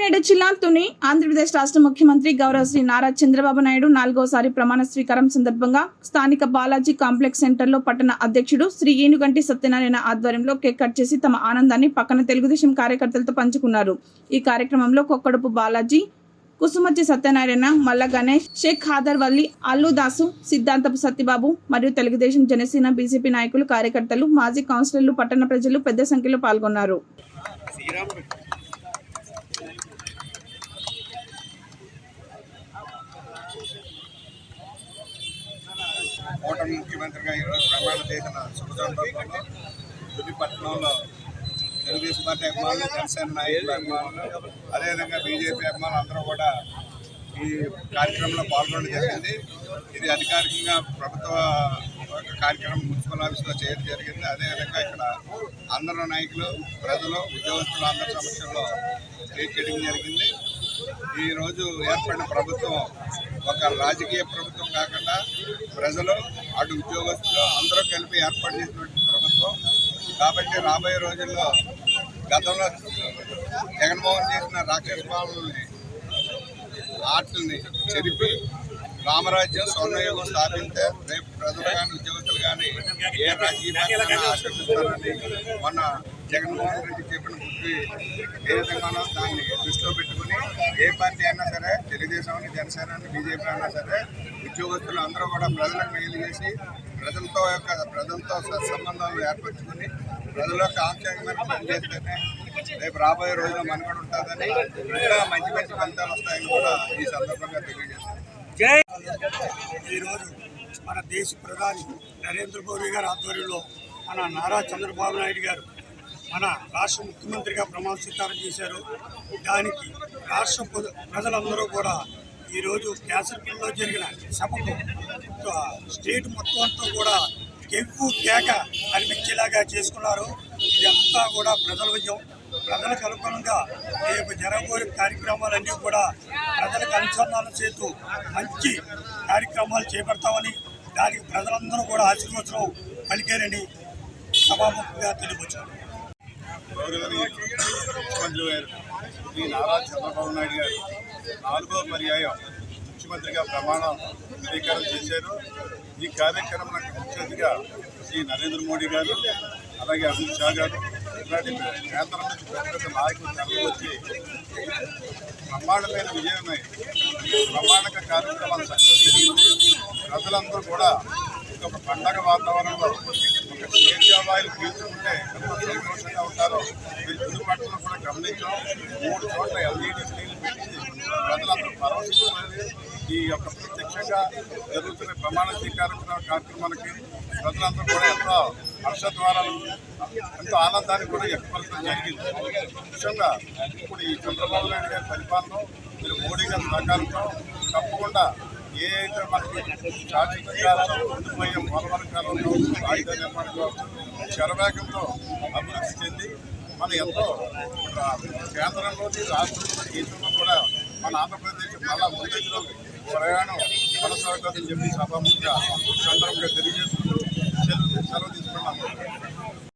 నేడు తుని ఆంధ్రప్రదేశ్ రాష్ట్ర ముఖ్యమంత్రి గౌరవ శ్రీ నారా చంద్రబాబు నాయుడు నాలుగోసారి ప్రమాణ స్వీకారం సందర్భంగా స్థానిక బాలాజీ కాంప్లెక్స్ సెంటర్లో పట్టణ అధ్యక్షుడు శ్రీ ఏనుగంటి సత్యనారాయణ ఆధ్వర్యంలో కేక్ కట్ చేసి తమ ఆనందాన్ని పక్కన తెలుగుదేశం కార్యకర్తలతో పంచుకున్నారు. ఈ కార్యక్రమంలో కొక్కడుపు బాలాజీ కుసుమచ్చి సత్యనారాయణ మల్ల గణేష్ షేక్ ఖాదర్ వల్లి అల్లు దాసు సిద్ధాంతపు సత్యబాబు మరియు తెలుగుదేశం జనసేన బీజేపీ నాయకులు కార్యకర్తలు మాజీ కౌన్సిలర్లు పట్టణ ప్రజలు పెద్ద సంఖ్యలో పాల్గొన్నారు. కూటమి ముఖ్యమంత్రిగా ఈరోజు ప్రమాణం చేసిన శుభ సందర్భంలో తుదిపట్నంలో తెలుగుదేశం పార్టీ అభిమానులు జనసేన నాయకులు అభిమానులు అదేవిధంగా బీజేపీ అభిమానులు అందరూ కూడా ఈ కార్యక్రమంలో పాల్గొనడం జరిగింది. ఇది అధికారికంగా ప్రభుత్వ ఒక కార్యక్రమం మున్సిపల్ ఆఫీస్లో చేయడం జరిగింది. అదేవిధంగా ఇక్కడ అందరూ నాయకులు ప్రజలు ఉద్యోగస్తులు అందరి సమక్షంలో కేక్ కటింగ్ జరిగింది. ఈరోజు ఏర్పడిన ప్రభుత్వం ఒక రాజకీయ ప్రభుత్వం కాకుండా ప్రజలు అటు ఉద్యోగస్తులు అందరూ కలిపి ఏర్పాటు చేసినటువంటి ప్రభుత్వం. కాబట్టి రాబోయే రోజుల్లో గతంలో జగన్మోహన్ చేసిన రాక్షస పాలనని ఆటల్ని చెరిపి రామరాజ్యం స్వర్ణయుగం స్థాపిస్తే రేపు ప్రజలు కానీ ఉద్యోగస్తులు కానీ ఏ రాజకీయ పార్టీని మొన్న జగన్మోహన్ రెడ్డి చెప్పిన బుద్ధి ఏ విధంగానో దాన్ని దృష్టిలో పెట్టుకుని ఏ పార్టీ అయినా సరే తెలుగుదేశం అని జనసేన అని బీజేపీ అయినా సరే ఉద్యోగస్తులు అందరూ కూడా ప్రజలకు మేలు చేసి ప్రజలతో యొక్క ప్రజలతో సత్సంబంధాలు ఏర్పరచుకుని ప్రజల యొక్క ఆంక్షమైన పనిచేస్తేనే రేపు రాబోయే రోజుల్లో మనుగడ ఉంటుందని ఇంకా మంచి మంచి ఫలితాలు వస్తాయని కూడా ఈ సందర్భంగా తెలియజేస్తాను ఈరోజు మన దేశ ప్రధాని నరేంద్ర మోదీ గారి ఆధ్వర్యంలో మన నారా చంద్రబాబు నాయుడు గారు మన రాష్ట్ర ముఖ్యమంత్రిగా ప్రమాణ స్వీకారం చేశారు. దానికి రాష్ట్ర ప్రజ- ప్రజలందరూ కూడా ఈరోజు క్యాసర్పల్లిలో జరిగిన సభకు స్టేట్ మొత్తం అంతా కూడా గెవ్వు కేక అనిపించేలాగా చేసుకున్నారు. ఇదంతా కూడా ప్రజల విజయం. ప్రజలకు అనుగుణంగా రేపు జరగబోయే కార్యక్రమాలన్నీ కూడా ప్రజలకు అనుసంధానం చేస్తూ మంచి కార్యక్రమాలు చేపడతామని దానికి ప్రజలందరూ కూడా ఆశీర్వచనం పలికారని సభాముఖంగా తెలియవచ్చారు గౌరవనీయ ముఖ్యమంత్రి గారు శ్రీ నారా చంద్రబాబు నాయుడు గారు నాలుగో పర్యాయం ముఖ్యమంత్రిగా ప్రమాణం స్వీకారం చేశారు ఈ కార్యక్రమానికి ముఖ్యంగా శ్రీ నరేంద్ర మోడీ గారు అలాగే అమిత్ షా గారు ఇలాంటి కేంద్రం నుంచి పెద్ద పెద్ద నాయకులు తరలి వచ్చి బ్రహ్మాండమైన విజయమై బ్రహ్మాండక కార్యక్రమాలు సక్సెస్ జరిగింది. ప్రజలందరూ కూడా ఒక పండగ వాతావరణంలో ఒక స్వేచ్ఛావాయులు పీల్చుకుంటే ఎంత సంతోషంగా ఉంటారో మీరు చుట్టుపక్కల కూడా గమనించాం మూడు చోట్ల ఎల్ఈడి స్క్రీన్లు పెట్టి ప్రజలందరూ పరవశించారు ఈ యొక్క ప్రత్యక్షంగా జరుగుతున్న ప్రమాణ స్వీకారం కార్యక్రమానికి ప్రజలందరూ కూడా ఎంతో హర్షద్వారాలు ఎంతో ఆనందాన్ని కూడా వ్యక్తపరచడం జరిగింది. ముఖ్యంగా ఇప్పుడు ఈ చంద్రబాబు నాయుడు గారి పరిపాలన మీరు మోడీ గారి సహకారంతో తప్పకుండా ఏ అయితే మనకి శాశ్వతంగా ఉండిపోయే మూలవర కాలంలో రాజధాని నిర్మాణం కావచ్చు శరవేగంతో అభివృద్ధి చెంది మన ఎంతో కేంద్రంలోని రాష్ట్రంలో దేశంలో కూడా మన ఆంధ్రప్రదేశ్ మళ్ళా ముందంజలో ప్రయాణం కొనసాగుతుందని చెప్పి సభాముఖంగా సందర్భంగా తెలియజేస్తూ సెలవు తీసుకున్నాము.